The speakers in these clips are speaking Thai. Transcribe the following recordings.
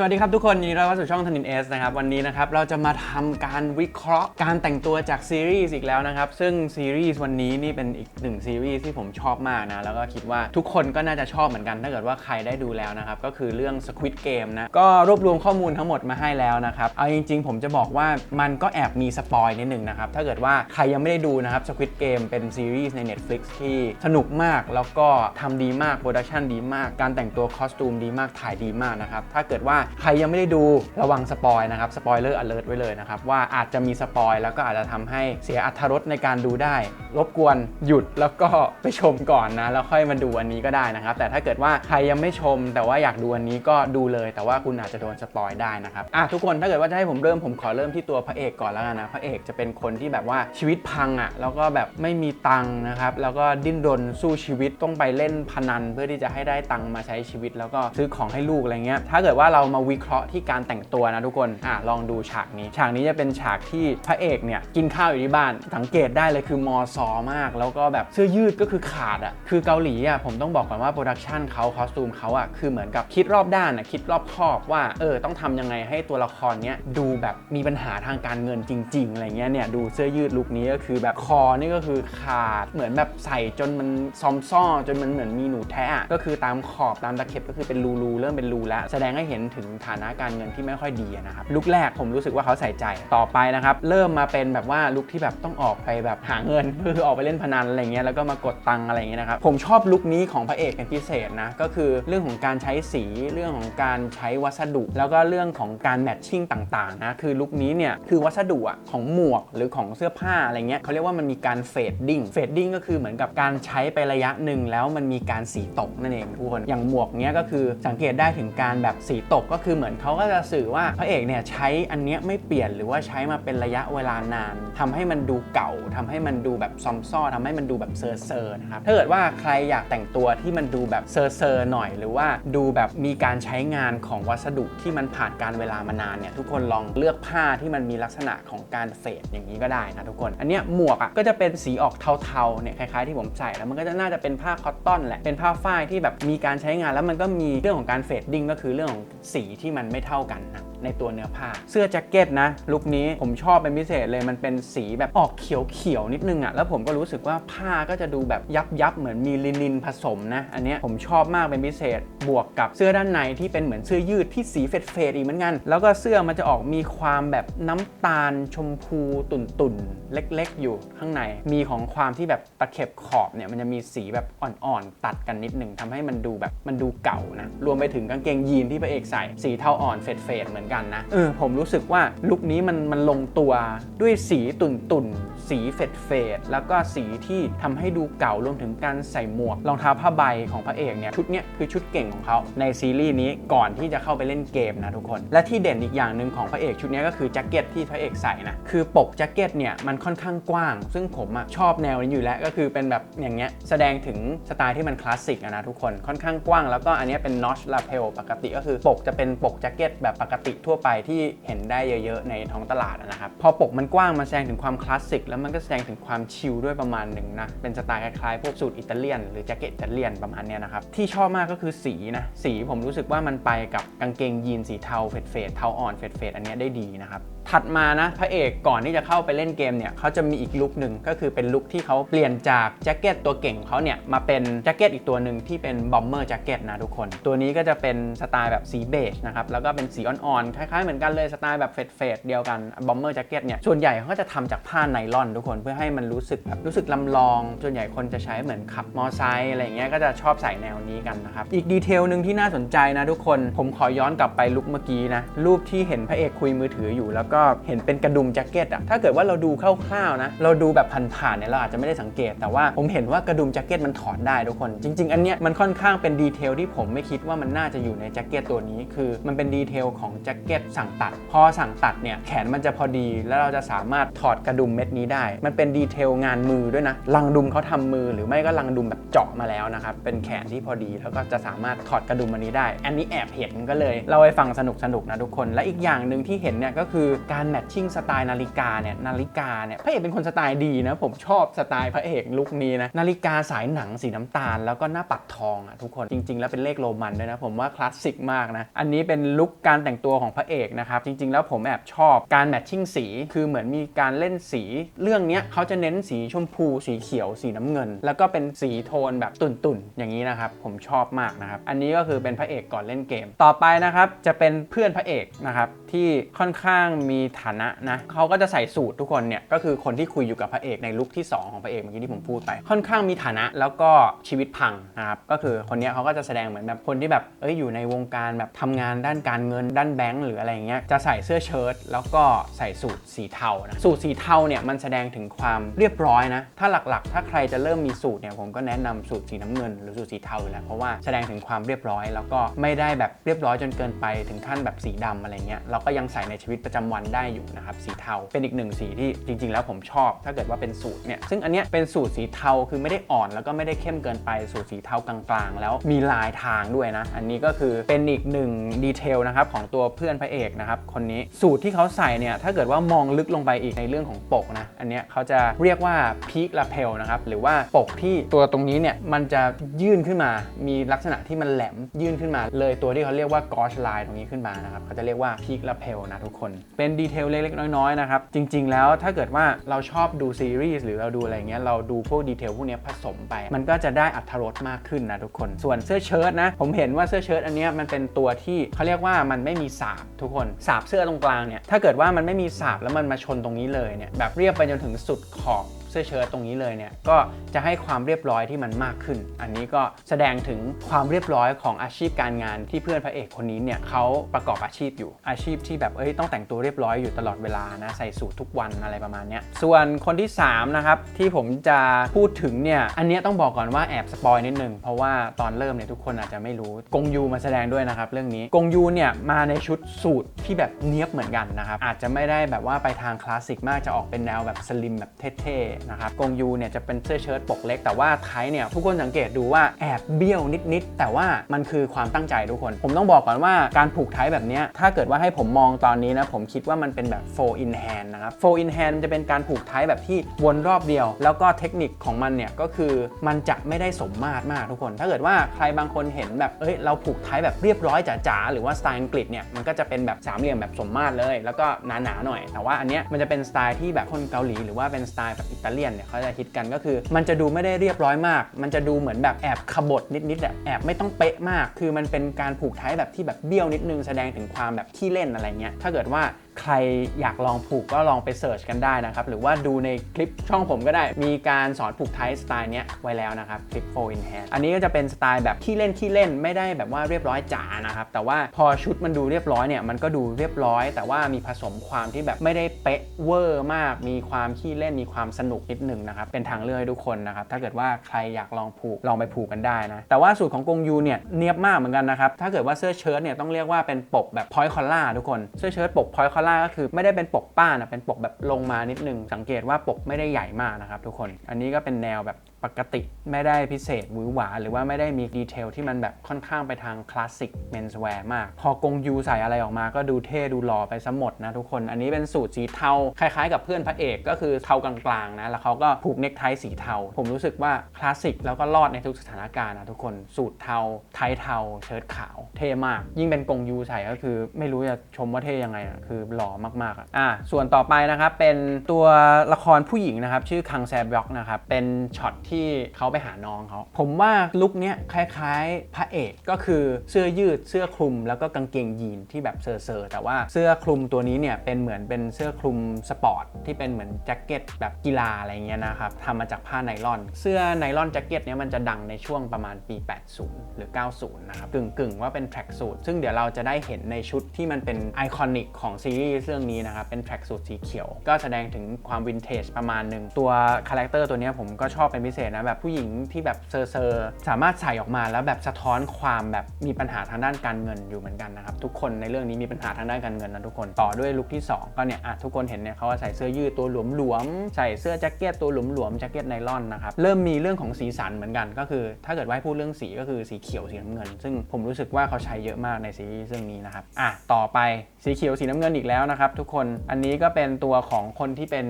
สวัสดีครับทุกคนยินดีต้อนรับสู่ช่องทนินเอสนะครับวันนี้นะครับเราจะมาทำการวิเคราะห์การแต่งตัวจากซีรีส์อีกแล้วนะครับซึ่งซีรีส์วันนี้นี่เป็นอีกหนึ่งซีรีส์ที่ผมชอบมากนะแล้วก็คิดว่าทุกคนก็น่าจะชอบเหมือนกัน ถ้าเกิดว่าใครได้ดูแล้วนะครับก็คือเรื่อง Squid Game นะก็รวบรวมข้อมูลทั้งหมดมาให้แล้วนะครับเอาจริง ๆ ผมจะบอกว่ามันก็แอบมีสปอยนิดหนึ่งนะครับถ้าเกิดว่าใครยังไม่ได้ดูนะครับ Squid Game เป็นซีรีส์ใน Netflix ที่สนุกมากแล้วก็ทำดีมากโปรดักชันดีมากการแต่งตัวคอสตูมดีมากถ่ายดีมากนะครับถ้าเกิดว่าใครยังไม่ได้ดูระวังสปอยนะครับสปอยเลอร์อเลิร์ไว้เลยนะครับว่าอาจจะมีสปอยแล้วก็อาจจะทำให้เสียอัธรสในการดูได้ รบกวนหยุดแล้วก็ไปชมก่อนนะแล้วค่อยมาดูอันนี้ก็ได้นะครับ แต่ถ้าเกิดว่าใครยังไม่ชม แต่ว่าอยากดูอันนี้ก็ดูเลย แต่ว่าคุณอาจจะโดนสปอยได้นะครับอะทุกคนถ้าเกิดว่าจะให้ผมเริ่มผมขอเริ่มที่ตัวพระเอกก่อนแล้วกันนะพระเอกจะเป็นคนที่แบบว่าชีวิตพังอะแล้วก็แบบไม่มีตังค์นะครับแล้วก็ดิ้นรนสู้ชีวิตต้องไปเล่นพนัน เพื่อที่จะให้ได้ตังค์มาใช้ชีวิต แล้วก็ซื้อของให้ลูกอะไรเงี้ยถ้าเกิดว่าเรามาวิเคราะห์ที่การแต่งตัวนะทุกคนอะลองดูฉากนี้ ฉากนี้จะเป็นฉากที่พระเอกเนี่ยกินข้าวอยู่ที่บ้าน สังเกตได้เลยคือมอซอมาก แล้วก็แบบเสื้อยืดก็คือขาดอะคือเกาหลีอะผมต้องบอกก่อนว่าโปรดักชันเขาคอสตูมเขาอะคือเหมือนกับคิดรอบด้านอะคิดรอบคอบว่าเออต้องทำยังไงให้ตัวละครเนี้ยดูแบบมีปัญหาทางการเงินจริง ๆอะไรเงี้ยเนี่ยดูเสื้อยืดลุคนี้ก็คือแบบคอนี่ก็คือขาดเหมือนแบบใส่จนมันซอมซ่อจนมันเหมือนมีหนูแทะอะก็คือตามขอบตามตะเข็บก็คือเป็นรูๆเริ่มเป็นรูแล้ว แสดงให้เห็นถึงฐานะการเงินที่ไม่ค่อยดีนะครับลุคแรกผมรู้สึกว่าเขาใส่ใจต่อไปนะครับ เริ่มมาเป็นแบบว่าลุคที่แบบต้องออกไปแบบหาเงินคือออกไปเล่นพนันอะไรเงี้ยแล้วก็มากดตังอะไรเงี้ยนะครับผมชอบลุคนี้ของพระเอกเป็นพิเศษนะก็คือเรื่องของการใช้สีเรื่องของการใช้วัสดุ แล้วก็เรื่องของการแมทชิ่งต่างๆนะคือลุคนี้เนี่ยคือวัสดุอะของหมวกหรือของเสื้อผ้าอะไรเงี้ยเขาเรียกว่ามันมีการเฟดดิ้งเฟดดิ้งก็คือเหมือนกับการใช้ไประยะหนึ่งแล้วมันมีการสีตกนั่นเองทุกคนอย่างหมวกเนี้ยก็คือสังเกตได้ถึงการแบบสีตกก็คือเหมือนเขาก็จะสื่อว่าพระเอกเนี่ยใช้อันเนี้ยไม่เปลี่ยนหรือว่าใช้มาเป็นระยะเวลานานทำให้มันดูเก่าทำให้มันดูแบบซอมซ่อทำให้มันดูแบบเซอร์เซอร์นะครับถ้าเกิดว่าใครอยากแต่งตัวที่มันดูแบบเซอร์เซอร์หน่อย หรือว่าดูแบบมีการใช้งานของวัสดุที่มันผ่านการเวลามานานเนี่ยทุกคนลองเลือกผ้าที่มันมีลักษณะของการเฟดอย่างนี้ก็ได้นะทุกคน อันเนี้ยหมวกอะก็จะเป็นสีออกเทาๆเนี่ยคล้ายๆที่ผมใส่แล้วมันก็จะน่าจะเป็นผ้าคอตตอนแหละเป็นผ้าฝ้ายที่แบบมีการใช้งานแล้วมันก็มีเรื่องของการเฟดดิ้งก็คือเรื่องของสีีที่มันไม่เท่ากันนะในตัวเนื้อผ้า เสื้อแจ็คเก็ตนะ ลุคนี้ผมชอบเป็นพิเศษเลยมันเป็นสีแบบออกเขียวๆนิดนึงอะ่ะแล้วผมก็รู้สึกว่าผ้าก็จะดูแบบยับยับๆเหมือนมีลินินผสมนะ อันนี้ผมชอบมากเป็นพิเศษบวกกับเสื้อด้านในที่เป็นเหมือนเสื้อยืดที่สีเฟดๆอีกเหมือนกัน แล้วก็เสื้อมันจะออกมีความแบบน้ำตาลชมพูตุ่นๆ เล็กๆ อยู่ข้างใน มีของความที่แบบตะเข็บขอบเนี่ยมันจะมีสีแบบอ่อนๆ ตัดกันนิดหนึ่งทำให้มันดูแบบมันดูเก่านะรวมไปถึงกางเกงยีนที่พระเอกใส่สีเทาอ่อนเฟดๆเหมือนกันนะเออผมรู้สึกว่าลุคนี้มันมันลงตัวด้วยสีตุ่นๆสีเฟดๆแล้วก็สีที่ทำให้ดูเก่ารวมถึงการใส่หมวกรองเท้าผ้าใบของพระเอกเนี่ยชุดเนี้ยคือชุดเก่งของเขาในซีรีส์นี้ก่อนที่จะเข้าไปเล่นเกมนะทุกคน และที่เด่นอีกอย่างหนึ่งของพระเอกชุดนี้ก็คือแจ็คเก็ตที่พระเอกใส่นะคือปกแจ็คเก็ตเนี่ยมันค่อนข้างกว้าง ซึ่งผมอะชอบแนวนี้อยู่แล้วก็คือเป็นแบบอย่างเงี้ยแสดงถึงสไตล์ที่มันคลาสสิกนะทุกคนค่อนข้างกว้าง แล้วก็อันนี้เป็นนอชลาเพลปกติก็คือปกจะเป็นปกแจ็คเก็ตแบบปกติทั่วไปที่เห็นได้เยอะๆในท้องตลาดนะครับ พอปกมันกว้างมันแสดงถึงความคลาสสิกแล้วมันก็แสดงถึงความชิลด้วยประมาณหนึ่งนะ เป็นสไตล์คล้ายๆพวกสูตรอิตาเลียนหรือแจ็คเก็ตอิตาเลียนประมาณนี้นะครับ ที่ชอบมากก็คือสีนะ สีผมรู้สึกว่ามันไปกับกางเกงยีนสีเทาเฟดเฟดเทาอ่อนเฟดเฟดอันนี้ได้ดีนะครับ ถัดมานะพระเอกก่อนที่จะเข้าไปเล่นเกมเนี่ยเขาจะมีอีกลุคหนึ่งก็คือเป็นลุคที่เขาเปลี่ยนจากแจ็คเก็ตตัวเก่งเขาเนี่ยมาเป็นแจ็คเก็ตอีกตัวหนึ่งที่เป็นบอมเมอร์แจ็คเก็ตนะทุกคน ตัวนี้ก็จะเป็นสไตล์แบบสีเบจนะครับแล้วก็เป็นสีอ่อนๆคล้ายๆเหมือนกันเลยสไตล์แบบเฟดๆเดียวกันบอมเมอร์แจ็คเก็ตเนี่ยส่วนใหญ่เขาก็จะทำจากผ้าไนลอนทุกคนเพื่อให้มันรู้สึกแบบรู้สึกลำลอง ส่วนใหญ่คนจะใช้เหมือนขับมอไซค์อะไรอย่างเงี้ยก็จะชอบใส่แนวนี้กันนะครับอีกดีเทลหนึ่งที่น่าสนใจนะทุกคน ผมขอย้อนกลับไปลุคเมื่อกี้นะรูปที่เห็นพระเอกคุยมือถืออยู่แล้วก็เห็นเป็นกระดุมแจ็คเก็ตอะถ้าเกิดว่าเราดูคร่าวๆนะ เราดูแบบผ่านๆเนี่ยเราอาจจะไม่ได้สังเกต แต่ว่าผมเห็นว่ากระดุมแจ็คเก็ตมันถอดได้ทุกคน จริง ๆ อันเนี้ยมันค่อนข้างเป็นดีเทลที่ผมไม่คิดว่ามันน่าจะอยู่ในแจ็คเก็ตตัวนี้ คือมันเป็นดีเทลของแจ็คเก็ตสั่งตัด พอสั่งตัดเนี่ยแขนมันจะพอดี แล้วเราจะสามารถถอดกระดุมเม็ดนี้ได้ มันเป็นดีเทลงานมือด้วยนะ ลังดุมเขาทำมือหรือไม่ก็ลังดุมแบบเจาะมาแล้วนะครับ เป็นแขนที่พอดีแล้วก็จะสามารถถอดกระดุมอันนี้ได้ อันนี้แอบเห็นก็เลยเล่าให้ฟังสนุกๆนะทุกคน และอีกอย่างหนึ่งที่เห็นเนี่ยก็คือการแมทชิ่งสไตล์นาฬิกาเนี่ยนาฬิกาเนี่ยพระเอกเป็นคนสไตล์ดีนะ ผมชอบสไตล์พระเอกลุคนี้นะนาฬิกาสายหนังสีน้ำตาล แล้วก็หน้าปัดทองอะทุกคนจริง ๆ แล้วเป็นเลขโรมันด้วยนะผมว่าคลาสสิกมากนะอันนี้เป็นลุคการแต่งตัวของพระเอกนะครับจริง ๆ แล้วผมแอบชอบการแมทชิ่งสีคือเหมือนมีการเล่นสีเรื่องเนี้ยเขาจะเน้นสีชมพู สีเขียว สีน้ำเงิน แล้วก็เป็นสีโทนแบบตุ่นๆอย่างนี้นะครับผมชอบมากนะครับอันนี้ก็คือเป็นพระเอกก่อนเล่นเกม ต่อไปนะครับจะเป็นเพื่อนพระเอกนะครับที่ค่อนข้างมีมีฐานะนะเขาก็จะใส่สูตรทุกคนเนี่ยก็คือคนที่คุยอยู่กับพระเอกในลุคที่ 2 ของพระเอกเมื่อกี้ที่ผมพูดไป ค่อนข้างมีฐานะแล้วก็ชีวิตพังนะครับก็คือคนเนี้ยเขาก็จะแสดงเหมือนแบบคนที่แบบเอ้ยอยู่ในวงการแบบทำงานด้านการเงินด้านแบงก์หรืออะไรอย่างเงี้ยจะใส่เสื้อเชิ้ตแล้วก็ใส่สูทสีเทานะสูทสีเทาเนี่ยมันแสดงถึงความเรียบร้อยนะถ้าหลักๆ ถ้าใครจะเริ่มมีสูตรเนี่ยผมก็แนะนำสูตรสีน้ำเงิน หรือสูตรสีเทาอยู่แล้วเพราะว่าแสดงถึงความเรียบร้อย แล้วก็ไม่ได้แบบเรียบร้อยจนเกินไปถึงขั้นแบบสีดำอะไรเงี้ยเราก็ยังใส่ในชีวิตประจำวันได้อยู่นะครับสีเทาเป็นอีกหนึ่งสีที่จริง ๆ แล้วผมชอบ ถ้าเกิดว่าเป็นสูตรเนี่ยซึ่งอันเนี้ยเป็นสูตรสีเทาคือไม่ได้อ่อนแล้วก็ไม่ได้เข้มเกินไปสูตรสีเทากลางๆ แล้วมีลายทางด้วยนะ อันนี้ก็คือเป็นอีกหนึ่งดีเทลนะครับของตัวเพื่อนพระเอกนะครับคนนี้สูตรที่เขาใส่เนี่ยถ้าเกิดว่ามองลึกลงไปอีกในเรื่องของปกนะอันเนี้ยเขาจะเรียกว่าพีคลาเพลนะครับหรือว่าปกที่ตัวตรงนี้เนี่ยมันจะยื่นขึ้นมา มีลักษณะที่มันแหลมยื่นขึ้นมา เลยตัวที่เขาเรียกว่ากอชไลน์ตรงนี้ขึ้นมานะครับเขาจะเรียกว่าพีคลาเพลนะทุกคนเป็น็นดีเทลเล็กๆ น้อยๆนะครับ จริง ๆ แล้วถ้าเกิดว่าเราชอบดูซีรีส์หรือเราดูอะไรเงี้ยเราดูพวกดีเทลพวกเนี้ยผสมไป มันก็จะได้อัตรสมากขึ้นนะทุกคน ส่วนเสื้อเชิ้ตนะ ผมเห็นว่าเสื้อเชิ้ตอันนี้มันเป็นตัวที่เขาเรียกว่ามันไม่มีสาบทุกคนสาบเสื้อตรงกลางเนี่ยถ้าเกิดว่ามันไม่มีสาบแล้วมันมาชนตรงนี้เลยเนี่ยแบบเรียบไปจนถึงสุดขอบเสื้อเชิ้ตตรงนี้เลยเนี่ยก็จะให้ความเรียบร้อยที่มันมากขึ้น อันนี้ก็แสดงถึงความเรียบร้อยของอาชีพการงานที่เพื่อนพระเอกคนนี้เนี่ยเขาประกอบอาชีพอยู่อาชีพที่แบบเอ้ยต้องแต่งตัวเรียบร้อยอยู่ตลอดเวลานะใส่สูททุกวันอะไรประมาณเนี้ยส่วนคนที่สามนะครับที่ผมจะพูดถึงเนี่ยอันนี้ต้องบอกก่อนว่าแอบสปอยนิดนึงเพราะว่าตอนเริ่มเนี่ยทุกคนอาจจะไม่รู้กงยูมาแสดงด้วยนะครับเรื่องนี้กงยูเนี่ยมาในชุดสูทที่แบบเนี้ยบเหมือนกันนะครับอาจจะไม่ได้แบบว่าไปทางคลาสสิกมากจะออกเป็นแนวแบบสลิมแบบเท่ๆนะครับกงยูเนี่ยจะเป็นเสื้อเชิ้ตปกเล็ก แต่ว่าไทยเนี่ยทุกคนสังเกตดูว่าแอบเบี้ยวนิดๆแต่ว่ามันคือความตั้งใจทุกคน ผมต้องบอกก่อนว่าการผูกไทยแบบนี้ถ้าเกิดว่าให้ผมมองตอนนี้นะผมคิดว่ามันเป็นแบบ4 in hand นะครับ4 in hand มันจะเป็นการผูกไทยแบบที่วนรอบเดียว แล้วก็เทคนิคของมันเนี่ยก็คือมันจะไม่ได้สมมาตรมากทุกคน ถ้าเกิดว่าใครบางคนเห็นแบบเอ้ยเราผูกไทยแบบเรียบร้อยจ๋าๆหรือว่าสไตล์อังกฤษเนี่ยมันก็จะเป็นแบบสามเหลี่ยมแบบสมมาตรเลย แล้วก็หนาๆหน่อย แต่ว่าอันเนี้ยมันจะเป็นสไตล์ที่แบบคนเกาหลีหรือว่าเป็นสไตล์แบบอิตาเลียนเนี่ยเขาจะฮิตกันก็คือ มันจะดูไม่ได้เรียบร้อยมาก มันจะดูเหมือนแบบแอบขบถนิดๆแบบแอบไม่ต้องเป๊ะมาก คือมันเป็นการผูกท้ายแบบที่แบบเบี้ยวนิดนึงแสดงถึงความแบบขี้เล่นอะไรเงี้ยถ้าเกิดว่า ใครอยากลองผูกก็ลองไปเสิร์ชกันได้นะครับ หรือว่าดูในคลิปช่องผมก็ได้ มีการสอนผูกไทยสไตล์เนี้ยไว้แล้วนะครับคลิป4 in hand อันนี้ก็จะเป็นสไตล์แบบขี้เล่นขี้เล่นไม่ได้แบบว่าเรียบร้อยจ๋านะครับ แต่ว่าพอชุดมันดูเรียบร้อยเนี่ยมันก็ดูเรียบร้อย แต่ว่ามีผสมความที่แบบไม่ได้เป๊ะเวอร์มาก มีความขี้เล่นมีความสนุกนิดหนึงนะครับเป็นทางเลือกให้ทุกคนนะครับถ้าเกิดว่าใครอยากลองผูกลองไปผูกกันได้นะแต่ว่าสูตรของกงยูเนี่ยเนียบมากเหมือนกันนะครับถ้าเกิดว่าเสื้อเชิ้ตเนี่ยต้องเรียกว่าเป็นปกแบบพอยคอล่าทุกคนเสื้อเชิ้ตปกพอยคอล่าก็คือไม่ได้เป็นปกป้านะเป็นปกแบบลงมานิดนึงสังเกตว่าปกไม่ได้ใหญ่มากนะครับทุกคน อันนี้ก็เป็นแนวแบบปกติไม่ได้พิเศษหวือหวา หรือว่าไม่ได้มีดีเทลที่มันแบบค่อนข้างไปทางคลาสสิกเมนส์แวร์มาก พอกงยูใส่อะไรออกมาก็ดูเท่ดูหล่อไปซะหมดนะทุกคน อันนี้เป็นสูตรสีเทา คล้ายๆกับเพื่อนพระเอกก็คือเทากลางๆนะ แล้วเขาก็ผูกเนคไทสีเทา ผมรู้สึกว่าคลาสสิกแล้วก็รอดในทุกสถานการณ์นะทุกคน สูตรเทา ไทเทา เชิ้ตขาว เท่มาก ยิ่งเป็นกงยูใส่ก็คือ ไม่รู้จะชมว่าเท่ยังไงอะคือหล่อมากๆอะอะส่วนต่อไปนะครับเป็นตัวละครผู้หญิงนะครับชื่อคังแซบยอกนะครับเป็นช็อตที่เขาไปหาน้องเขา ผมว่าลุคเนี้ยคล้ายๆ พระเอกก็คือเสื้อยืดเสื้อคลุม แล้วก็กางเกงยีนที่แบบเซอร์ๆแต่ว่าเสื้อคลุมตัวนี้เนี่ยเป็นเหมือนเป็นเสื้อคลุมสปอร์ตที่เป็นเหมือนแจ็คเก็ตแบบกีฬาอะไรเงี้ยนะครับทำมาจากผ้าไนลอน เสื้อไนลอนแจ็คเก็ตเนี้ยมันจะดังในช่วงประมาณปี 80 หรือ 90 นะครับกึ่งๆ ว่าเป็นแทร็กสูทซึ่งเดี๋ยวเราจะได้เห็นในชุดที่มันเป็นไอคอนิกของซีรีส์เรื่องนี้นะครับเป็นแทร็กสูทสีเขียว ก็แสดงถึงความวินเทจประมาณหนึ่งตัวคาแรคเตอร์ตัวนี้ผมก็ชอบเป็นพิเศษษนะแบบผู้หญิงที่แบบเซอร์เซอร์สามารถใส่ออกมาแล้วแบบสะท้อนความแบบมีปัญหาทางด้านการเงินอยู่เหมือนกันนะครับทุกคนในเรื่องนี้มีปัญหาทางด้านการเงินนะทุกคนต่อด้วยลุคที่สองก็เนี่ยอะทุกคนเห็นเนี่ยเขาใส่เสื้อยืดตัวหลวมๆใส่เสื้อแจ็คเก็ตตัวหลวมๆแจ็คเก็ตไนลอนนะครับเริ่มมีเรื่องของสีสันเหมือนกัน ก็คือ ถ้าเกิดว่าให้พูดเรื่องสีก็คือสีเขียวสีน้ำเงิน ซึ่งผมรู้สึกว่าเขาใช้เยอะมากในซีรีส์เรื่องนี้นะครับอะต่อไปสีเขียวสีน้ำเงินอีกแล้วนะครับทุกคนอันนี้ก็เป็นตัวของคนที่เป็น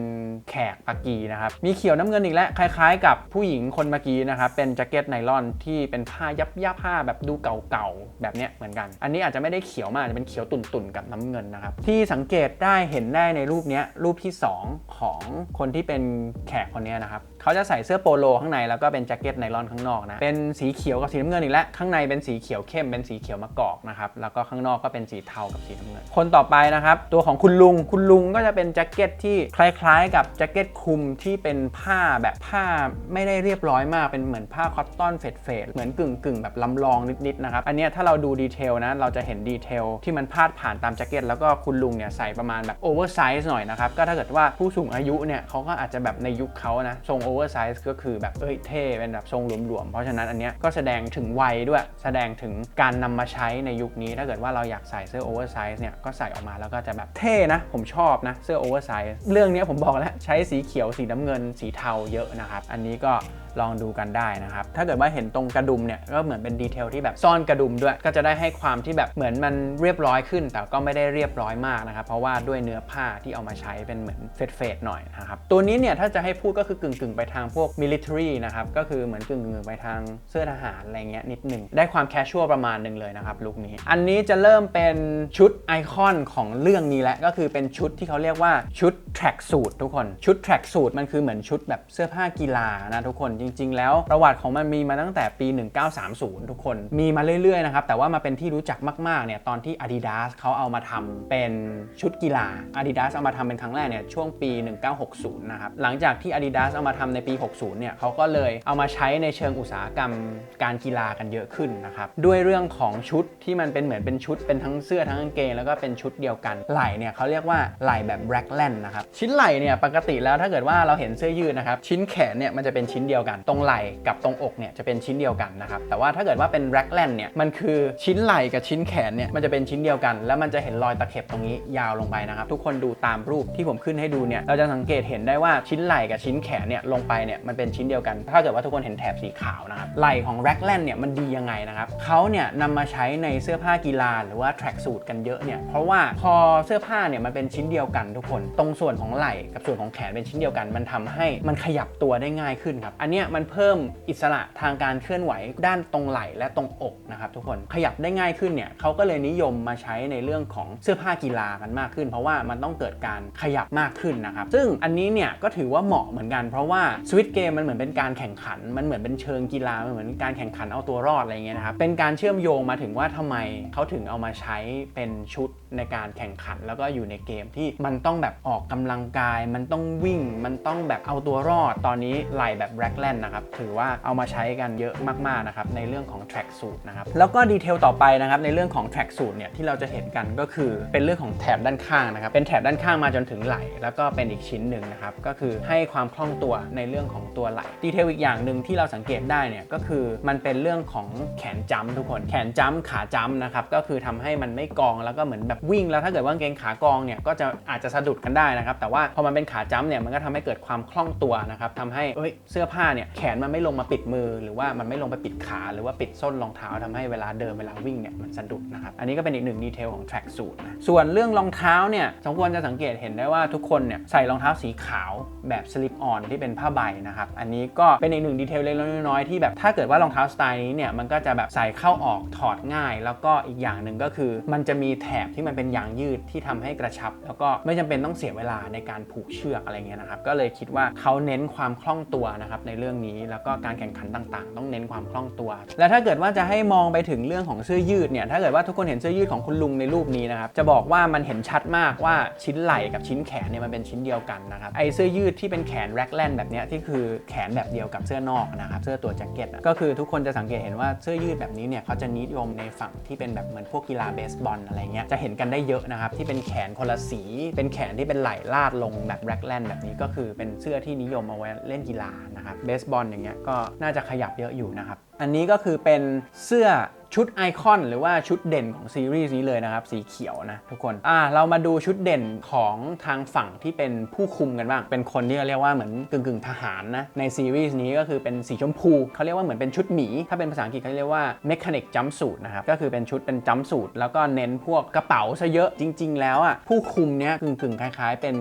แขกปากีนะครับมีเขียวน้ำเงินอีกแล้วคล้าย ๆ กับผู้หญิงคนเมื่อกี้นะครับเป็นแจ็คเก็ตไนลอนที่เป็นผ้ายับยับผ้าแบบดูเก่าๆแบบเนี้ยเหมือนกัน อันนี้อาจจะไม่ได้เขียวมากจจะเป็นเขียวตุ่นๆกับน้ำเงินนะครับที่สังเกตได้เห็นได้ในรูปนี้รูปที่สองของคนที่เป็นแขกคนนี้นะครับ เขาจะใส่เสื้อโปโลข้างในแล้วก็เป็นแจ็คเก็ตไนลอนข้างนอกนะเป็นสีเขียวกับสีน้ำเงินอีกแล้วข้างในเป็นสีเขียวเข้มเป็นสีเขียวมะกอกนะครับแล้วก็ข้างนอกก็เป็นสีเทากับสีน้ำเงิน คนต่อไปนะครับตัวของคุณลุงคุณลุงก็จะเป็นแจ็คเก็ตที่คล้ายๆ กับแจ็คเก็ตคลุมที่เป็นผ้าแบบผ้าไม่ได้เรียบร้อยมากเป็นเหมือนผ้าคอตตอนเฟดเฟดเหมือนกึ่งกึ่งแบบลำลองนิดๆนะครับอันนี้ถ้าเราดูดีเทลนะเราจะเห็นดีเทลที่มันพาดผ่านตามแจ็คเก็ตแล้วก็คุณลุงเนี่ยใส่ประมาณแบบโอเวอร์ไซส์หน่อยนะครับก็ถ้าเกิดว่าผู้สูงอายุเนี่ยเขาก็อาจจะแบบในยุคเขานะทรงโอเวอร์ไซส์ก็คือแบบเอ้ยเท่เป็นแบบทรงหลวมๆ เพราะฉะนั้นอันเนี้ยก็แสดงถึงวัยด้วย แสดงถึงการนำมาใช้ในยุคนี้ ถ้าเกิดว่าเราอยากใส่เสื้อโอเวอร์ไซส์เนี่ยก็ใส่ออกมาแล้วก็จะแบบเท่นะ ผมชอบนะเสื้อโอเวอร์ไซส์เรื่องเนี้ยผมบอกแล้วใช้สีเขียวสีน้ำเงินสีเทาเยอะนะครับอันนี้ก็ ลองดูกันได้นะครับ ถ้าเกิดว่าเห็นตรงกระดุมเนี่ยก็เหมือนเป็นดีเทลที่แบบซ่อนกระดุมด้วย ก็จะได้ให้ความที่แบบเหมือนมันเรียบร้อยขึ้น แต่ก็ไม่ได้เรียบร้อยมากนะครับ เพราะว่าด้วยเนื้อผ้าที่เอามาใช้เป็นเหมือนเฟดเฟดๆหน่อยนะครับ ตัวนี้เนี่ยถ้าจะให้พูดก็คือกึ่งกึ่งๆไปทางพวก military นะครับ ก็คือเหมือนกึ่งกึ่งๆไปทางเสื้อทหารอะไรเงี้ยนิดหนึ่ง ได้ความแคชชวลประมาณหนึ่งเลยนะครับลุคนี้ อันนี้จะเริ่มเป็นชุดไอคอนของเรื่องนี้แล้วก็คือเป็นชุดที่เขาเรียกว่าชุด track suit ทุกคน ชุด track suit มันคือเหมือนชุดแบบเสื้อผ้ากีฬานะทุกคนจจริง ๆ แล้ว ประวัติของมันมีมาตั้งแต่ปี 1930 ทุกคนมีมาเรื่อยๆนะครับแต่ว่ามาเป็นที่รู้จักมากๆเนี่ยตอนที่ Adidas เขาเอามาทำเป็นชุดกีฬา Adidas เอามาทำเป็นครั้งแรกเนี่ยช่วงปี 1960 นะครับหลังจากที่ Adidas เอามาทำในปี 60 เนี่ยเขาก็เลยเอามาใช้ในเชิงอุตสาหกรรมการกีฬากันเยอะขึ้นนะครับด้วยเรื่องของชุดที่มันเป็นเหมือนเป็นชุดเป็นทั้งเสื้อทั้งกางเกงแล้วก็เป็นชุดเดียวกันไหล่เนี่ยเขาเรียกว่าไหล่แบบ raglan นะครับชิ้นไหล่เนี่ยปกติแล้วถ้าเกิดว่าเราเห็นเสื้อยืดนะครับชิ้นแขนเนี่ยมันจะเป็นชิ้นเดียวกันตรงไหล่กับตรงอกเนี่ยจะเป็นชิ้นเดียวกันนะครับ แต่ว่าถ้าเกิดว่าเป็น raglan เนี่ยมันคือชิ้นไหล่กับชิ้นแขนเนี่ยมันจะเป็นชิ้นเดียวกัน แล้วมันจะเห็นรอยตะเข็บตรงนี้ยาวลงไปนะครับ ทุกคนดูตามรูปที่ผมขึ้นให้ดูเนี่ยเราจะสังเกตเห็นได้ว่าชิ้นไหล่กับชิ้นแขนเนี่ยลงไปเนี่ยมันเป็นชิ้นเดียวกัน ถ้าเกิดว่าทุกคนเห็นแถบสีขาวนะครับไหล่ของ raglan เนี่ยมันดียังไงนะครับเขาเนี่ยนำมาใช้ในเสื้อผ้ากีฬาหรือว่า track suit กันเยอะเนี่ยเพราะว่าพอเสื้อผ้าเนี่ยมันเป็นชิ้นเดียวกันทุกคน ตรงส่วนของไหล่กับส่วนของแขนเป็นชิ้นเดียวกัน มันทำให้มันขยับตัวได้ง่ายขึ้นครับอันเนี้ยมันเพิ่มอิสระทางการเคลื่อนไหวด้านตรงไหล่และตรงอกนะครับทุกคนขยับได้ง่ายขึ้นเนี่ยเขาก็เลยนิยมมาใช้ในเรื่องของเสื้อผ้ากีฬากันมากขึ้น เพราะว่ามันต้องเกิดการขยับมากขึ้นนะครับซึ่งอันนี้เนี่ยก็ถือว่าเหมาะเหมือนกัน เพราะว่าสวิตเกมมันเหมือนเป็นการแข่งขัน มันเหมือนเป็นเชิงกีฬามันเหมือนการแข่งขันเอาตัวรอดอะไรเงี้ยนะครับเป็นการเชื่อมโยงมาถึงว่าทำไมเขาถึงเอามาใช้เป็นชุดในการแข่งขัน แล้วก็อยู่ในเกมที่มันต้องแบบออกกำลังกาย มันต้องวิ่ง มันต้องแบบเอาตัวรอดตอนนี้ไหลแบบแร็กแลนนะครับถือว่าเอามาใช้กันเยอะมากๆนะครับในเรื่องของ track suit นะครับแล้วก็ดีเทลต่อไปนะครับในเรื่องของ track suit เนี่ยที่เราจะเห็นกันก็คือเป็นเรื่องของแถบด้านข้างนะครับเป็นแถบด้านข้างมาจนถึงไหล่แล้วก็เป็นอีกชิ้นหนึ่งนะครับก็คือให้ความคล่องตัวในเรื่องของตัวไหล่ดีเทลอีกอย่างหนึ่งที่เราสังเกตได้เนี่ยก็คือมันเป็นเรื่องของแขนจ้ำทุกคนแขนจ้ำขาจ้ำนะครับก็คือทำให้มันไม่กองแล้วก็เหมือนแบบวิ่ง แล้วถ้าเกิดว่างเกงขากองเนี่ยก็จะอาจจะสะดุดกันได้นะครับแต่ว่าพอมันเป็นขาจ้ำเนี่ยมันก็ทำให้เกิดความคล่องตัวนะครับทำให้เอ้ยเสื้อผ้าเนี่ยแขนมันไม่ลงมาปิดมือ หรือว่ามันไม่ลงไปปิดขาหรือว่าปิดส้นรองเท้าทำให้เวลาเดินเวลาวิ่งเนี่ยมันสะดุดนะครับอันนี้ก็เป็นอีกหนึ่งดีเทลของ track suit นะส่วนเรื่องรองเท้าเนี่ยสมควรจะสังเกตเห็นได้ว่าทุกคนเนี่ยใส่รองเท้าสีขาวแบบ slip on ที่เป็นผ้าใบนะครับอันนี้ก็เป็นอีกหนึ่งดีเทลเล็กน้อยๆที่แบบถ้าเกิดว่ารองเท้าสไตล์นี้เนี่ยมันก็จะแบบใส่เข้าออกถอดง่าย แล้วก็อีกอย่างหนึ่งก็คือ มันจะมีแถบที่มันเป็นยางยืดที่ทำให้กระชับ แล้วก็ไม่จำเป็นต้องเสียเวลาในการผูกเชือกอะไรเงี้ยนะครับก็เลยคิดว่าเขาเน้นความคล่องตัวนะครับในเรื่องนี้ แล้วก็การแข่งขันต่างๆ ต้องเน้นความคล่องตัว และถ้าเกิดว่าจะให้มองไปถึงเรื่องของเสื้อยืดเนี่ยถ้าเกิดว่าทุกคนเห็นเสื้อยืดของคุณลุงในรูปนี้นะครับจะบอกว่ามันเห็นชัดมากว่าชิ้นไหล่กับชิ้นแขนเนี่ยมันเป็นชิ้นเดียวกันนะครับไอเสื้อยืดที่เป็นแขนแร็กแลนแบบนี้ที่คือแขนแบบเดียวกับเสื้อนอกนะครับเสื้อตัวแจ็คเก็ตก็คือทุกคนจะสังเกตเห็นว่าเสื้อยืดแบบนี้เนี่ยเขาจะนิยมในฝั่งที่เป็นแบบเหมือนพวกกีฬาเบสบอลอะไรเงี้ยจะเห็นกันได้เยอะนะครับที่เป็นแขนคนละสี เป็นแขนที่เป็นไหล่ลาดลงแบบแร็กแลนแบบนี้ก็คือเป็นเสื้อที่นิยมเอาไว้เล่นกีฬานะครับเบสสบอลอย่างเงี้ยก็น่าจะขยับเยอะอยู่นะครับ อันนี้ก็คือเป็นเสื้อ ชุดไอคอนหรือว่าชุดเด่นของซีรีส์นี้เลยนะครับ สีเขียวนะทุกคนอ่าเรามาดูชุดเด่นของทางฝั่งที่เป็นผู้คุมกันบ้าง เป็นคนที่เรียกว่าเหมือนกึ่งกึ่งทหารนะ ในซีรีส์นี้ก็คือเป็นสีชมพูเขาเรียกว่าเหมือนเป็นชุดหมี ถ้าเป็นภาษาอังกฤษเขาเรียกว่า mechanic jumpsuit นะครับ ก็คือเป็นชุดเป็นจัมสูทแล้วก็เน้นพวกกระเป๋าซะเยอะจริง ๆ แล้วอะผู้คุมเนี้ยกึ่งกึ่งคล้าย ๆ เป็น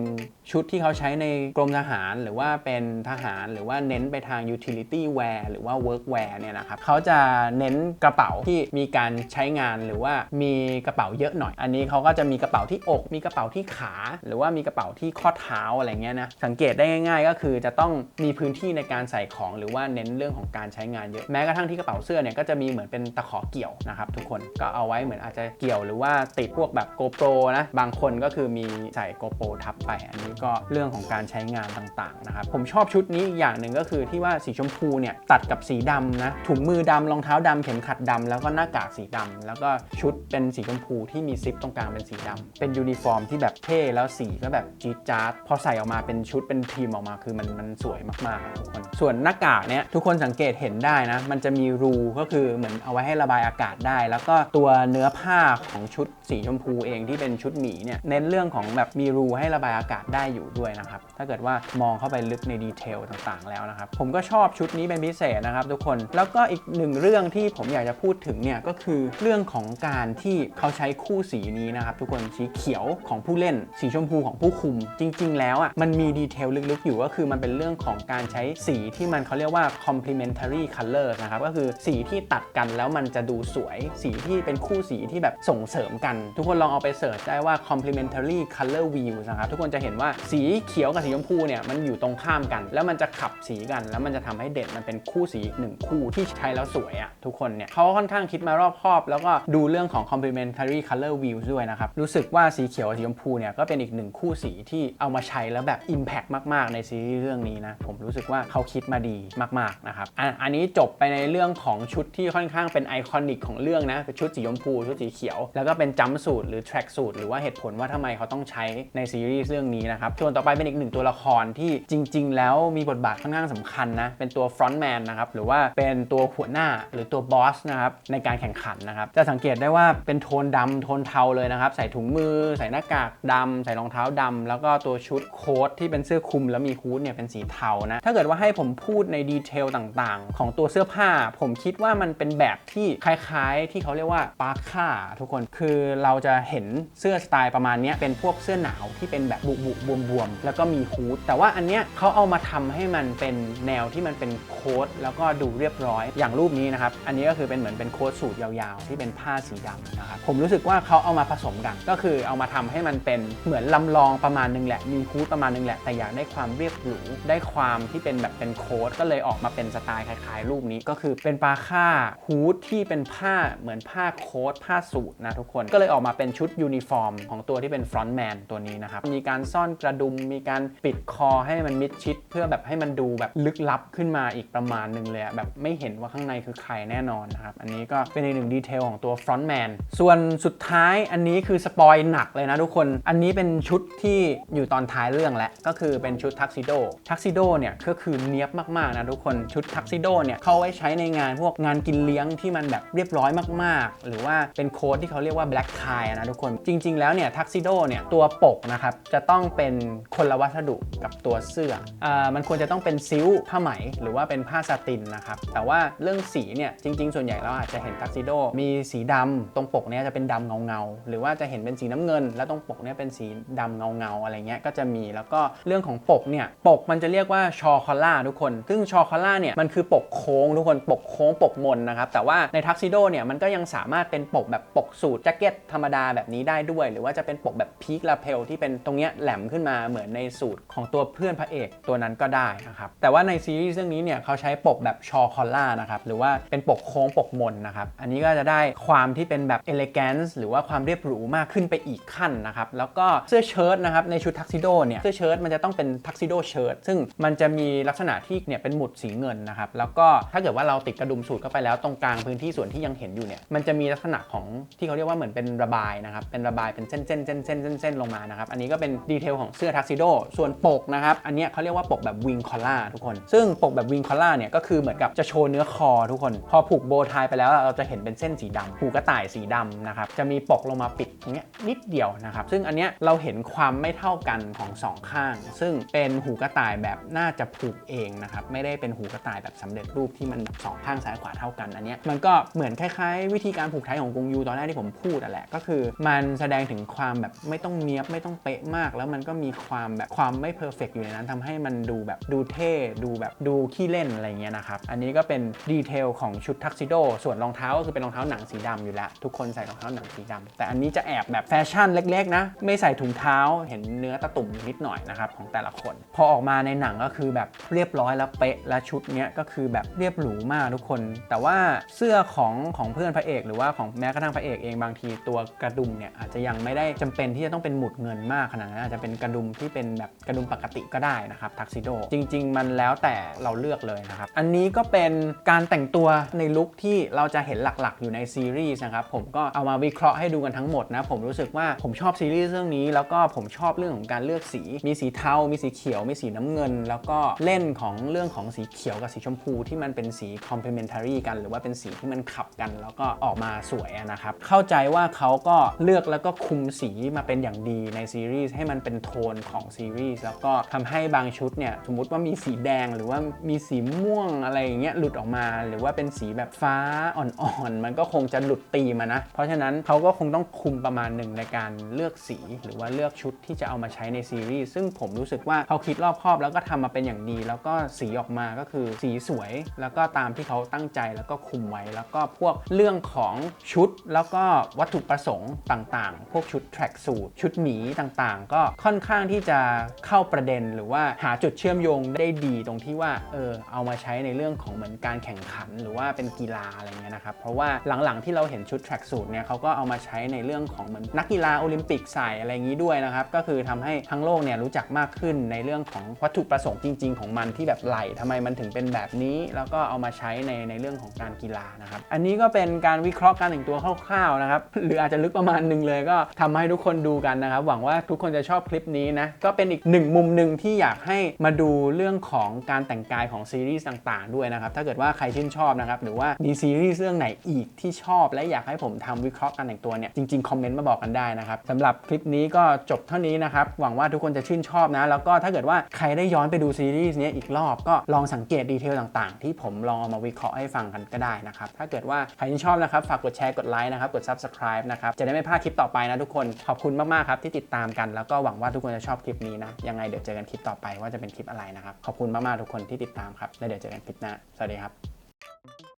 ชุดที่เขาใช้ในกรมทหารหรือว่าเป็นทหารหรือว่าเน้นไปทาง utility wear หรือว่า work wear เนี่ยนะครับเขาจะเน้นกระเป๋าที่มีการใช้งานหรือว่ามีกระเป๋าเยอะหน่อย อันนี้เขาก็จะมีกระเป๋าที่อก มีกระเป๋าที่ขา หรือว่ามีกระเป๋าที่ข้อเท้าอะไรเงี้ยนะ สังเกตได้ง่าย ๆ ก็คือจะต้องมีพื้นที่ในการใส่ของ หรือว่าเน้นเรื่องของการใช้งานเยอะ แม้กระทั่งที่กระเป๋าเสื้อเนี่ยก็จะมีเหมือนเป็นตะขอเกี่ยวนะครับทุกคน ก็เอาไว้เหมือนอาจจะเกี่ยวหรือว่าติดพวกแบบ GoPro นะ บางคนก็คือมีใส่ GoPro ทับไป อันนี้ก็เรื่องของการใช้งานต่างๆนะครับ ผมชอบชุดนี้อีกอย่างหนึ่งก็คือที่ว่าสีชมพูเนี่ยตัดกับสีดำนะ ถุงมือดำรองเท้าดำเข็มขัดดำแล้วก็หน้ากากสีดำแล้วก็ชุดเป็นสีชมพูที่มีซิปตรงกลางเป็นสีดำเป็นยูนิฟอร์มที่แบบเท่แล้วสีก็แบบจี๊ดจ๊าดพอใส่ออกมาเป็นชุดเป็นทีมออกมาคือมันมันสวยมากๆครับทุกคนส่วนหน้ากากเนี่ยทุกคนสังเกตเห็นได้นะ มันจะมีรูก็คือเหมือนเอาไว้ให้ระบายอากาศได้ แล้วก็ตัวเนื้อผ้าของชุดสีชมพูเองที่เป็นชุดหมีเนี่ยเน้นเรื่องของแบบมีรูให้ระบายอากาศได้อยู่ด้วยนะครับถ้าเกิดว่ามองเข้าไปลึกในดีเทลต่างๆ แล้วนะครับผมก็ชอบชุดนี้เป็นพิเศษนะครับทุกคนแล้วก็อีกหนึ่งเรื่องที่ผมอยากจะพูดถึงเนี่ยก็คือเรื่องของการที่เขาใช้คู่สีนี้นะครับทุกคนสีเขียวของผู้เล่น สีชมพูของผู้คุม จริง ๆ แล้วอะมันมีดีเทลลึกๆ อยู่ก็คือมันเป็นเรื่องของการใช้สีที่มันเขาเรียกว่า complementary color นะครับก็คือสีที่ตัดกันแล้วมันจะดูสวย สีที่เป็นคู่สีที่แบบส่งเสริมกัน ทุกคนลองเอาไปเสิร์ชได้ว่า complementary color view นะครับทุกคนจะเห็นว่าสีเขียวกับสีชมพูเนี่ยมันอยู่ตรงข้ามกัน แล้วมันจะขับสีกัน แล้วมันจะทำให้เด่นมันเป็นคู่สีหนึ่งคู่ที่ใช้แล้วสวยอะทุกคนเนี่ยเขาค่อนข้างคิดมารอบคอบ แล้วก็ดูเรื่องของ complementary color views ด้วยนะครับ รู้สึกว่าสีเขียวกับสีชมพูเนี่ยก็เป็นอีกหนึ่งคู่สีที่เอามาใช้แล้วแบบ impact มาก ๆ ในซีรีส์เรื่องนี้นะ ผมรู้สึกว่าเขาคิดมาดีมาก ๆ นะครับอะอันนี้จบไปในเรื่องของชุดที่ค่อนข้างเป็นไอคอนิกของเรื่องนะเป็นชุดสีชมพู ชุดสีเขียว แล้วก็เป็นจัมสูตรหรือแทร็กสูตรหรือว่าเหตุผลว่าทำไมเขาต้องใช้ในซีรีส์เรื่องนี้นะครับส่วนต่อไปเป็นอีกหนึ่งตัวละครที่จริง ๆ แล้วมีบทบาทค่อนข้างสำคัญนะเป็นตัวฟรอนต์แมนนะครับหรือว่าเป็นตัวหัวหน้าหรือตัวบอสนะครับในการแข่งขันนะครับ จะสังเกตได้ว่าเป็นโทนดำโทนเทาเลยนะครับ ใส่ถุงมือ ใส่หน้ากากดำใส่รองเท้าดำแล้วก็ตัวชุดโค้ทที่เป็นเสื้อคลุมแล้วมีฮู้ดเนี่ยเป็นสีเทานะ ถ้าเกิดว่าให้ผมพูดในดีเทลต่างๆ ของตัวเสื้อผ้า ผมคิดว่ามันเป็นแบบที่คล้ายๆ ที่เขาเรียกว่าปาค่าทุกคนคือเราจะเห็นเสื้อสไตล์ประมาณนี้เป็นพวกเสื้อหนาวที่เป็นแบบบุบุบวมบวมๆแล้วก็มีฮู้ดแต่ว่าอันเนี้ยเขาเอามาทำให้มันเป็นแนวที่มันเป็นโค้ทแล้วก็ดูเรียบร้อยอย่างรูปนี้นะครับอันนี้ก็คือเป็นเหมือนเป็นโค้ทสูทยาวๆ ที่เป็นผ้าสีดำนะครับผมรู้สึกว่าเขาเอามาผสมกัน ก็คือเอามาทำให้มันเป็นเหมือนลำลองประมาณนึงแหละ มีฮู้ดประมาณนึงแหละ แต่อยากได้ความเรียบหรูได้ความที่เป็นแบบเป็นโค้ทก็เลยออกมาเป็นสไตล์คล้ายๆ รูปนี้ก็คือเป็นปลาค่าฮู้ดที่เป็นผ้าเหมือนผ้าโค้ทผ้าสูทนะทุกคนก็เลยออกมาเป็นชุดยูนิฟอร์ม ของตัวที่เป็นฟรอนต์แมนตัวนี้นะครับมีการซ่อนกระดุมมีการปิดคอให้มันมิดชิด เพื่อแบบให้มันดูแบบลึกลับขึ้นมาอีกประมาณหนึงเลยแบบไม่เห็นว่าข้างในคือใครแน่นอนนะครับอันนี้ก็เป็นอีกหนึ่งดีเทลของตัวฟรอนต์แมนส่วนสุดท้ายอันนี้คือสปอยหนักเลยนะทุกคน อันนี้เป็นชุดที่อยู่ตอนท้ายเรื่องแล้วก็คือเป็นชุดทักซิโดทักซิโดเนี่ยก็คือเนี้ยบมากๆนะทุกคนชุดทักซิโดเนี่ยเขาไว้ใช้ในงานพวกงานกินเลี้ยงที่มันแบบเรียบร้อยมาก ๆ หรือว่าเป็นโค้ดที่เขาเรียกว่า black tie นะทุกคนจริง ๆ แล้วเนี่ยทักซิโดเนี่ยตัวปกนะครับจะต้องเป็นคนละวัสดุกับตัวเสื้ออามันควรจะต้องเป็นซิลผ้าไหม หรือว่าเป็นผ้าสตินนะครับแต่ว่าเรื่องสีเนี่ยจริง ๆ ส่วนใหญ่เราอาจจะะเห็นทักซิโดมีสีดำตรงปกเนี่ยจะเป็นดำเงาๆหรือว่าจะเห็นเป็นสีน้ำเงิน แล้วตรงปกเนี่ยเป็นสีดำเงาๆอะไรเงี้ยก็จะมีแล้วก็เรื่องของปกเนี่ยปกมันจะเรียกว่าชอคอล่าทุกคน ซึ่งชอคอล่าเนี่ยมันคือปกโค้งทุกคนปกโค้งปกมนนะครับแต่ว่าในทักซิโดเนี่ยมันก็ยังสามารถเป็นปกแบบปกสูทแจ็คเก็ตธรรมดาแบบนี้ได้ด้วย หรือว่าจะเป็นปกแบบพีคลาเพลที่เป็นตรงเนี้ยแหลมขึ้นมาเหมือนในสูตรของตัวเพื่อนพระเอกตัวนั้นก็ได้นะครับแต่ว่าในซีรีส์เรื่องนี้เนี่ยเขาใช้ปกแบบชอคอล่านะครับหรือว่าเป็นปกโค้งปกมนนะครับ อันนี้ก็จะได้ความที่เป็นแบบเอเลแกนซ์หรือว่าความเรียบหรูมากขึ้นไปอีกขั้นนะครับ แล้วก็เสื้อเชิ้ตนะครับ ในชุดทักซิโดเนี่ย เสื้อเชิ้ตมันจะต้องเป็นทักซิโดเชิ้ตซึ่งมันจะมีลักษณะที่เนี่ยเป็นหมุดสีเงินนะครับ แล้วก็ถ้าเกิดว่าเราติดกระดุมสูทเข้าไปแล้วตรงกลางพื้นที่ส่วนที่ยังเห็นอยู่เนี่ย มันจะมีลักษณะของที่เขาเรียกว่าเหมือนเป็นระบายนะครับ เป็นระบายเป็นเส้นเส้นเส้นเส้นเส้นลงมานะครับ อันนี้ก็เป็นดีเทลของเสื้อทักซิโดส่วนปกนะครับ อันนี้เขาเรียกว่าปกแบบวิงคอล่าทุกคน ซึ่งปกแบบวิงคอล่าเนี่ยก็คือเหมือนกับจะโชว์เนื้อคอทุกคน พอผูกโบไทไปแล้วเราจะเห็นเป็นเส้นสีดำผูกระต่ายสีดำนะครับจะมีปกลงมาปิดตรงเนี้ยนิดเดียวนะครับซึ่งอันเนี้ยเราเห็นความไม่เท่ากันของสองข้าง ซึ่งเป็นหูกระต่ายแบบน่าจะผูกเองนะครับไม่ได้เป็นหูกระต่ายแบบสำเร็จรูปที่มันแบบสองข้างซ้ายขวาเท่ากันอันเนี้ยมันก็เหมือนคล้ายๆ วิธีการผูกไทยของกงยูตอนแรกที่ผมพูดอะแหละก็คือ มันแสดงถึงความแบบไม่ต้องเนี้ยบไม่ต้องเป๊ะมาก แล้วมันก็มีความแบบความไม่เพอร์เฟกอยู่ในนั้นทำให้มันดูแบบดูเท่ดูแบบดูขี้เล่นอะไรเงี้ยนะครับอันนี้ก็เป็นดีเทลของชุดทักซิโดส่วนรององเท้าก็คือเป็นรองเท้าหนังสีดำอยู่แล้ว ทุกคนใส่รองเท้าหนังสีดำแต่อันนี้จะแอบแบบแฟชั่นเล็กๆนะ ไม่ใส่ถุงเท้าเห็นเนื้อตะตุ่มนิดหน่อยนะครับของแต่ละคน พอออกมาในหนังก็คือแบบเรียบร้อยแล้วเป๊ะและชุดเนี้ยก็คือแบบเรียบหรูมากทุกคน แต่ว่าเสื้อของของเพื่อนพระเอกหรือว่าของแม้กระทั่งพระเอกเองบางทีตัวกระดุมเนี่ยอาจจะยังไม่ได้จำเป็นที่จะต้องเป็นหมุดเงินมากขนาดนั้นอาจจะเป็นกระดุมที่เป็นแบบกระดุมปกติก็ได้นะครับทักซิโดจริง ๆ มันแล้วแต่เราเลือกเลยนะครับอันนี้ก็เป็นการแต่งตัวในลุคที่เราจะะเห็นหลักๆ อยู่ในซีรีส์นะครับผมก็เอามาวิเคราะห์ให้ดูกันทั้งหมดนะผมรู้สึกว่าผมชอบซีรีส์เรื่องนี้ แล้วก็ผมชอบเรื่องของการเลือกสี มีสีเทา มีสีเขียว มีสีน้ำเงิน แล้วก็เล่นของเรื่องของสีเขียวกับสีชมพูที่มันเป็นสี complementary กัน หรือว่าเป็นสีที่มันขับกัน แล้วก็ออกมาสวยนะครับเข้าใจว่าเขาก็เลือกแล้วก็คุมสีมาเป็นอย่างดีในซีรีส์ให้มันเป็นโทนของซีรีส์แล้วก็ทำให้บางชุดเนี่ยสมมติว่ามีสีแดงหรือว่ามีสีม่วงอะไรอย่างเงี้ยหลุดออกมา หรือว่าเป็นสีแบบฟ้าอ่อนๆมันก็คงจะหลุดตีมานะ เพราะฉะนั้นเขาก็คงต้องคุมประมาณหนึ่งในการเลือกสี หรือว่าเลือกชุดที่จะเอามาใช้ในซีรีส์ซึ่งผมรู้สึกว่าเขาคิดรอบคอบแล้วก็ทำมาเป็นอย่างดี แล้วก็สีออกมาก็คือสีสวย แล้วก็ตามที่เขาตั้งใจแล้วก็คุมไว้ แล้วก็พวกเรื่องของชุดแล้วก็วัตถุประสงค์ต่างๆ พวกชุดแทร็กสูทชุดหมีต่างๆ ก็ค่อนข้างที่จะเข้าประเด็นหรือว่าหาจุดเชื่อมโยงได้ดีตรงที่ว่าเออเอามาใช้ในเรื่องของเหมือนการแข่งขันหรือว่าเป็นกีฬาอะไรเงี้ยนะครับ เพราะว่าหลังๆที่เราเห็นชุดแทร็กสูทเนี่ยเขาก็เอามาใช้ในเรื่องของเหมือนนักกีฬาโอลิมปิกใส่อะไรอย่างนี้ด้วยนะครับ ก็คือทำให้ทั้งโลกเนี่ยรู้จักมากขึ้นในเรื่องของวัตถุประสงค์จริง ๆ ของมันที่แบบไหลทำไมมันถึงเป็นแบบนี้ แล้วก็เอามาใช้ในในเรื่องของการกีฬานะครับ อันนี้ก็เป็นการวิเคราะห์การแต่งตัวคร่าวๆนะครับ หรืออาจจะลึกประมาณหนึ่งเลยก็ทำให้ทุกคนดูกันนะครับ หวังว่าทุกคนจะชอบคลิปนี้นะ ก็เป็นอีกหนึ่งมุมหนึ่งที่อยากให้มาดูเรื่องของการแต่งกายของซีรีส์ต่างๆ ด้วยนะครับ ถ้าเกิดว่าใครชื่นชอบนะครับ หรือว่ามีซีรีส์เรื่องไหนอีกที่ชอบ และอยากให้ผมทำวิเคราะห์การแต่งตัวเนี่ยจริงๆคอมเมนต์มาบอกกันได้นะครับสำหรับคลิปนี้ก็จบเท่านี้นะครับหวังว่าทุกคนจะชื่นชอบนะ แล้วก็ถ้าเกิดว่าใครได้ย้อนไปดูซีรีส์นี้อีกรอบก็ลองสังเกตดีเทลต่างๆ ที่ผมลองเอามาวิเคราะห์ให้ฟังกันก็ได้นะครับถ้าเกิดว่าใครที่ชอบนะครับฝากกดแชร์กดไลค์นะครับกด subscribe นะครับจะได้ไม่พลาดคลิปต่อไปนะทุกคนขอบคุณมากๆครับที่ติดตามกัน แล้วก็หวังว่าทุกคนจะชอบคลิปนี้นะยังไงเดี๋ยวเจอกันคลิปต่อไปว่าจะเป็นคลิปอะไรนะครับขอบคุณมากๆทุกคนที่ติดตามครับแล้วเดี๋ยวเจอกันคลิปหน้าสวัสดีครับ